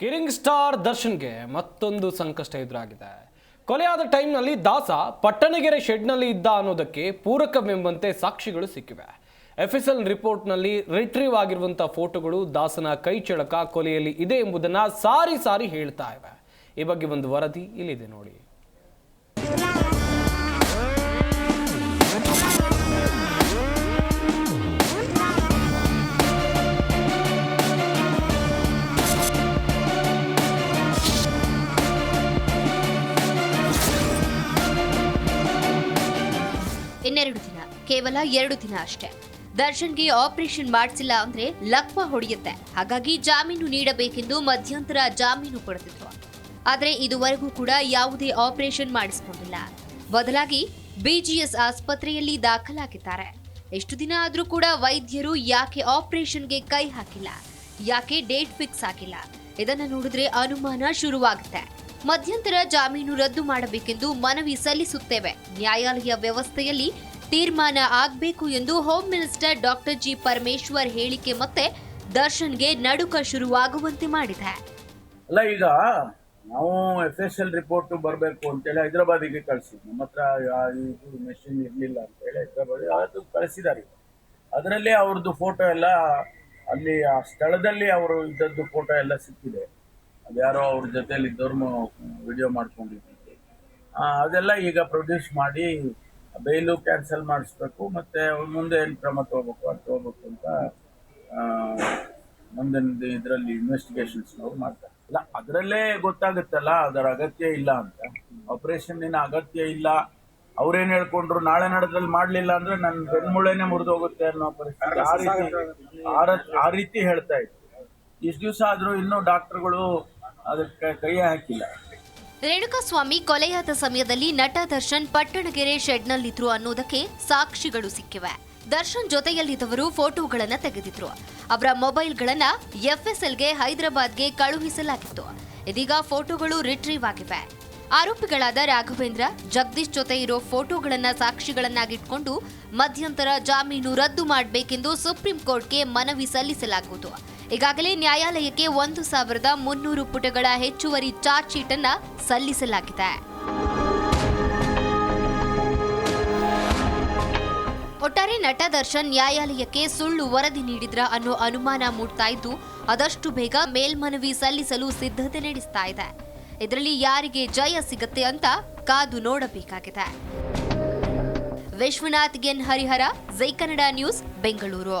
ಕಿರಿಂಗ್ star ದರ್ಶನ್ಗೆ ಮತ್ತೊಂದು ಸಂಕಷ್ಟ ಎದುರಾಗಿದೆ. ಕೊಲೆಯಾದ ಟೈಮ್ನಲ್ಲಿ ದಾಸ ಪಟ್ಟಣಗೆರೆ ಶೆಡ್ನಲ್ಲಿ ಇದ್ದ ಅನ್ನೋದಕ್ಕೆ ಪೂರಕವೆಂಬಂತೆ ಸಾಕ್ಷಿಗಳು ಸಿಕ್ಕಿವೆ. ಎಫ್ಎಸ್ಎಲ್ ರಿಪೋರ್ಟ್ನಲ್ಲಿ ರಿಟ್ರೀವ್ ಆಗಿರುವಂಥ ಫೋಟೋಗಳು ದಾಸನ ಕೈ ಚಳಕ ಕೊಲೆಯಲ್ಲಿ ಇದೆ ಎಂಬುದನ್ನು ಸಾರಿ ಸಾರಿ ಹೇಳ್ತಾ ಇವೆ. ಈ ಬಗ್ಗೆ ಒಂದು ವರದಿ ಇಲ್ಲಿದೆ ನೋಡಿ. ಕೇವಲ ಎರಡು ದಿನ ಅಷ್ಟೇ. ದರ್ಶನ್ಗೆ ಆಪರೇಷನ್ ಮಾಡಿಸಿಲ್ಲ ಅಂದ್ರೆ ಲಕ್ವ ಹೊಡೆಯುತ್ತೆ. ಹಾಗಾಗಿ ಜಾಮೀನು ನೀಡಬೇಕೆಂದು ಮಧ್ಯಂತರ ಜಾಮೀನು ಪಡೆದಿದ್ರು ಆದರೆ ಇದುವರೆಗೂ ಕೂಡ ಯಾವುದೇ ಆಪರೇಷನ್ ಮಾಡಿಸಿಕೊಂಡಿಲ್ಲ. ಬದಲಾಗಿ ಬಿಜಿಎಸ್ ಆಸ್ಪತ್ರೆಯಲ್ಲಿ ದಾಖಲಾಗಿದ್ದಾರೆ. ಎಷ್ಟು ದಿನ ಆದರೂ ಕೂಡ ವೈದ್ಯರು ಯಾಕೆ ಆಪರೇಷನ್ಗೆ ಕೈ ಹಾಕಿಲ್ಲ? ಯಾಕೆ ಡೇಟ್ ಫಿಕ್ಸ್ ಆಗಿಲ್ಲ? ಇದನ್ನು ನೋಡಿದ್ರೆ ಅನುಮಾನ ಶುರುವಾಗುತ್ತೆ. ಮಧ್ಯಂತರ ಜಾಮೀನು ರದ್ದು ಮಾಡಬೇಕೆಂದು ಮನವಿ ಸಲ್ಲಿಸುತ್ತೇವೆ. ನ್ಯಾಯಾಲಯ ವ್ಯವಸ್ಥೆಯಲ್ಲಿ ತೀರ್ಮಾನ ಆಗಬೇಕು ಎಂದು home minister doctor G Parameshwar ಹೇಳಿಕೆ ಮತ್ತೆ ದರ್ಶನ್ಗೆ ನಡುಕ ಶುರುವಾಗುವಂತೆ ಮಾಡಿದೆ. ಅಲ್ಲ, ಈಗ ನಾವು ಎಫ್ ಎಸ್ ಎಲ್ ರಿಪೋರ್ಟ್ ಬರಬೇಕು ಅಂತೇಳಿ ಹೈದರಾಬಾದಿಗೆ ಕಳಿಸಿದ್ವಿ. ನಮ್ಮ ಹತ್ರ ಇದು ಮೆಷಿನ್ ಇರಲಿಲ್ಲ ಅಂತೇಳಿ ಹೈದರಾಬಾದ್ ಅದು ಕಳಿಸಿದ್ದಾರೆ. ಅದರಲ್ಲಿ ಅವ್ರದ್ದು ಫೋಟೋ ಎಲ್ಲ ಅಲ್ಲಿ ಆ ಸ್ಥಳದಲ್ಲಿ ಅವರು ಇದ್ದದ್ದು ಫೋಟೋ ಎಲ್ಲ ಸಿಕ್ಕಿದೆ. ಅದ್ಯಾರೋ ಅವ್ರ ಜೊತೆಯಲ್ಲಿ ಇದ್ದವ್ರು ವಿಡಿಯೋ ಮಾಡ್ಕೊಂಡಿದ್ದಂತೆ ಅದೆಲ್ಲ ಈಗ ಪ್ರೊಡ್ಯೂಸ್ ಮಾಡಿ ಬೈಲು ಕ್ಯಾನ್ಸಲ್ ಮಾಡಿಸ್ಬೇಕು, ಮತ್ತೆ ಮುಂದೆ ಏನು ಕ್ರಮ ತಗೋಬೇಕು, ಅದು ತಗೋಬೇಕು ಅಂತ ಮುಂದಿನ ಇದರಲ್ಲಿ ಇನ್ವೆಸ್ಟಿಗೇಷನ್ಸ್ ನಾವು ಮಾಡ್ತಾರೆ. ಇಲ್ಲ, ಅದರಲ್ಲೇ ಗೊತ್ತಾಗುತ್ತಲ್ಲ, ಅದರ ಅಗತ್ಯ ಇಲ್ಲ ಅಂತ. ಆಪರೇಷನ್ನಿನ ಅಗತ್ಯ ಇಲ್ಲ, ಅವ್ರೇನ್ ಹೇಳ್ಕೊಂಡ್ರು, ನಾಳೆ ನಡೆದ್ರಲ್ಲಿ ಮಾಡಲಿಲ್ಲ ಅಂದ್ರೆ ನನ್ನ ಮುರಿದು ಹೋಗುತ್ತೆ ಅನ್ನೋ ಪರಿಸ್ಥಿತಿ. ಆ ರೀತಿ ಆ ರೀತಿ ಹೇಳ್ತಾ ಇತ್ತು ಇಷ್ಟು ದಿವಸ ಆದರೂ ಇನ್ನೂ ಡಾಕ್ಟರ್ಗಳು ಅದಕ್ಕೆ ಕೈ ಹಾಕಿಲ್ಲ. ರೇಣುಕಾಸ್ವಾಮಿ ಕೊಲೆಯಾದ ಸಮಯದಲ್ಲಿ ನಟ ದರ್ಶನ್ ಪಟ್ಟಣಗೆರೆ ಶೆಡ್ನಲ್ಲಿದ್ರು ಅನ್ನೋದಕ್ಕೆ ಸಾಕ್ಷಿಗಳು ಸಿಕ್ಕಿವೆ. ದರ್ಶನ್ ಜೊತೆಯಲ್ಲಿದ್ದವರು ಫೋಟೋಗಳನ್ನ ತೆಗೆದಿದ್ರು. ಅವರ ಮೊಬೈಲ್ಗಳನ್ನ ಎಫ್ಎಸ್ಎಲ್ಗೆ ಹೈದರಾಬಾದ್ಗೆ ಕಳುಹಿಸಲಾಗಿತ್ತು. ಇದೀಗ ಫೋಟೋಗಳು ರಿಟ್ರೀವ್ ಆಗಿವೆ. ಆರೋಪಿಗಳಾದ ರಾಘವೇಂದ್ರ, ಜಗದೀಶ್ ಜೊತೆ ಇರೋ ಫೋಟೋಗಳನ್ನ ಸಾಕ್ಷಿಗಳನ್ನಾಗಿಟ್ಕೊಂಡು ಮಧ್ಯಂತರ ಜಾಮೀನು ರದ್ದು ಮಾಡಬೇಕೆಂದು ಸುಪ್ರೀಂ ಕೋರ್ಟ್ಗೆ ಮನವಿ ಸಲ್ಲಿಸಲಾಗುವುದು. ಈಗಾಗಲೇ ನ್ಯಾಯಾಲಯಕ್ಕೆ ಒಂದು ಸಾವಿರದ ಮುನ್ನೂರು ಪುಟಗಳ ಹೆಚ್ಚುವರಿ ಚಾರ್ಜ್ ಶೀಟ್ ಅನ್ನ ಸಲ್ಲಿಸಲಾಗಿದೆ. ಒಟ್ಟಾರೆ ನಟ ದರ್ಶನ್ ನ್ಯಾಯಾಲಯಕ್ಕೆ ಸುಳ್ಳು ವರದಿ ನೀಡಿದ್ರ ಅನ್ನೋ ಅನುಮಾನ ಮೂಡ್ತಾ ಇದ್ದು ಅದಷ್ಟು ಬೇಗ ಮೇಲ್ಮನವಿ ಸಲ್ಲಿಸಲು ಸಿದ್ಧತೆ ನಡೆಸ್ತಾ ಇದೆ. ಇದರಲ್ಲಿ ಯಾರಿಗೆ ಜಯ ಸಿಗತ್ತೆ ಅಂತ ಕಾದು ನೋಡಬೇಕಾಗಿದೆ. ವಿಶ್ವನಾಥ್ ಗೆನ್ ಹರಿಹರ, ಜೈ Kannada news, Bengaluru.